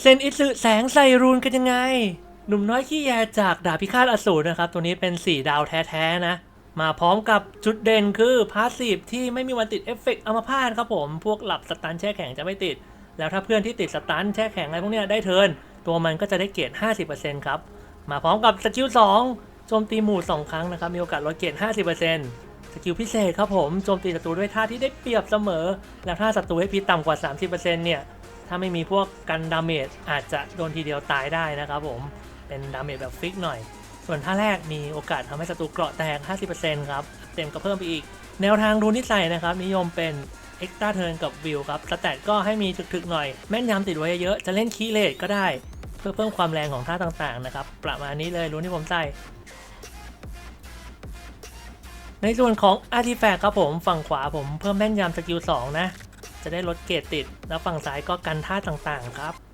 เซนอิสึแสงใส่รูนกันยังไง หนุ่มน้อยขี้แยจากดาบพิฆาตอสูรนะครับ ตัวนี้เป็น 4 ดาวแท้ๆนะ มาพร้อมกับจุดเด่นคือพาสซีฟที่ไม่มีวันติดเอฟเฟกต์อัมพาตครับผม พวกหลับสตันแช่แข็งจะไม่ติด แล้วถ้าเพื่อนที่ติดสตันแช่แข็งอะไรพวกเนี้ยได้เทิร์นตัวมันก็จะได้เกรด50%ครับ มาพร้อมกับสกิล2โจมตีหมู่ 2 ครั้งนะครับ มีโอกาสลดเกรด50%สกิลพิเศษครับผม โจมตีศัตรูด้วยท่าที่ได้เปรียบเสมอ แล้วถ้าศัตรูให้พีต่ำกว่า 30%เนี่ย ถ้าไม่มีพวกกันดาเมจอาจจะโดนทีเดียวตายได้นะครับผม เป็นดาเมจแบบฟิกหน่อย ส่วนท่าแรกมีโอกาสทำให้ศัตรูเกราะแตก 50%ครับ เต็มก็เพิ่มไปอีก แนวทางรูนที่ใส่นะครับ นิยมเป็นเอ็กซ์ต a าเทิร์นกับวิวครับ สแตทก็ให้มีถึกๆหน่อย แม่นยำติดไว้เยอะ จะเล่นคีเลตก็ได้ เพื่อเพิ่มความแรงของท่าต่างๆนะครับ ประมาณนี้เลยรูนที่ผมใส่ในส่วนของ Artifact ครับผม ฝั่งขวาผมเพิ่มแม่นยำสกิล2นะ จะได้ลดเกรดติด แล้วฝั่งซ้ายก็กันท่าต่างๆครับ